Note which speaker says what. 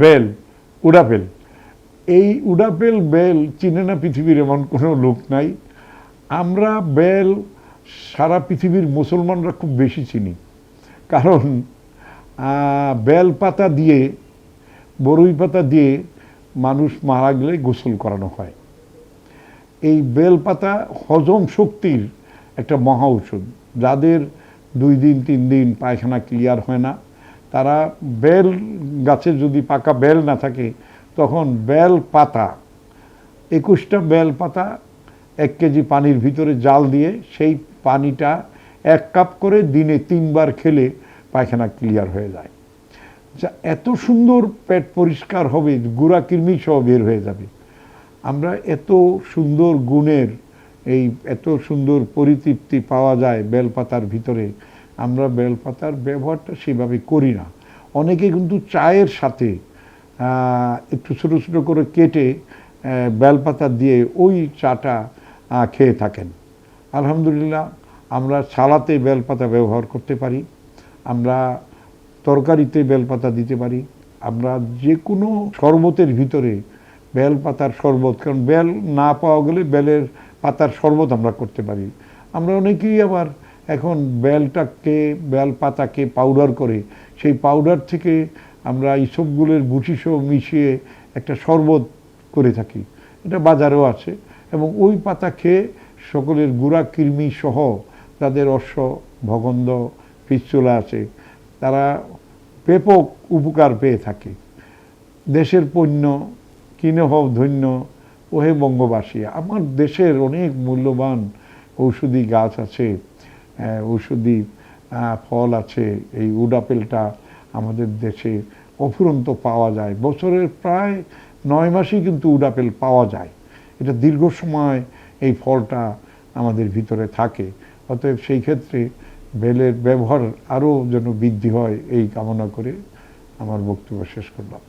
Speaker 1: Bell, উডাপেল। এই উডাপেল, bell চিনে না পৃথিবীর এমন কোনো লোক নাই। আমরা বেল সারা পৃথিবীর মুসলমানরা খুব বেশি চিনি। কারণ বেল পাতা দিয়ে, বরুই পাতা দিয়ে মানুষ মারা গেলে গোসল করানো হয়। এই বেল পাতা হজম শক্তির একটা মহা ঔষধ। যাদের দুই দিন, তিন দিন পায়খানা ক্লিয়ার হয় না তারা বেল গাছে যদি পাকা বেল না থাকে, তখন বেল পাতা, একুশটা বেল পাতা এক কেজি পানির ভিতরে জাল দিয়ে সেই পানিটা এক কাপ করে দিনে তিনবার খেলে পায়খানা ক্লিয়ার হয়ে যায়। যা এত সুন্দর পেট পরিষ্কার হবে, গুড়া কৃমি সহ বের হয়ে যাবে। আমরা এত সুন্দর গুণের এই এত সুন্দর পরিতৃপ্তি পাওয়া যায় বেলপাতার ভিতরে। আমরা বেলপাতার ব্যবহারটা সেভাবে করি না। অনেকে কিন্তু চায়ের সাথে একটু ছোটো ছোটো করে কেটে বেলপাতা দিয়ে ওই চাটা খেয়ে থাকেন। আলহামদুলিল্লাহ, আমরা সালাতে বেলপাতা ব্যবহার করতে পারি, আমরা তরকারিতে বেলপাতা দিতে পারি, আমরা যে কোনো শরবতের ভিতরে বেল পাতার শরবত, কারণ বেল না পাওয়া গেলে বেলের পাতার শরবত আমরা করতে পারি। আমরা অনেকেই আবার এখন বেলটাকে বেল পাতাকে পাউডার করে, সেই পাউডার থেকে আমরা ইসবগুলের বুটি সহ মিশিয়ে একটা শরবত করে থাকি। এটা বাজারেও আছে এবং ওই পাতা খেয়ে সকলের গুড়া, কৃমি সহ তাদের অশ্ব ভগন্দ পিচ্চুলা আছে, তারা ব্যাপক উপকার পেয়ে থাকে। দেশের পণ্য কিনে হও ধন্য, ওহে বঙ্গবাসী, আমার দেশের অনেক মূল্যবান ঔষধি গাছ আছে। ঔষধি ফল আছে, এই উডাপেলটা আমাদের দেশে অফুরন্ত পাওয়া যায়। বছরের প্রায় নয় মাসেই কিন্তু উডাপেল পাওয়া যায়। এটা দীর্ঘ সময় এই ফলটা আমাদের ভিতরে থাকে। অতএব সেই ক্ষেত্রে বেলের ব্যবহার আরও যেন বৃদ্ধি হয়, এই কামনা করে আমার বক্তব্য শেষ করলাম।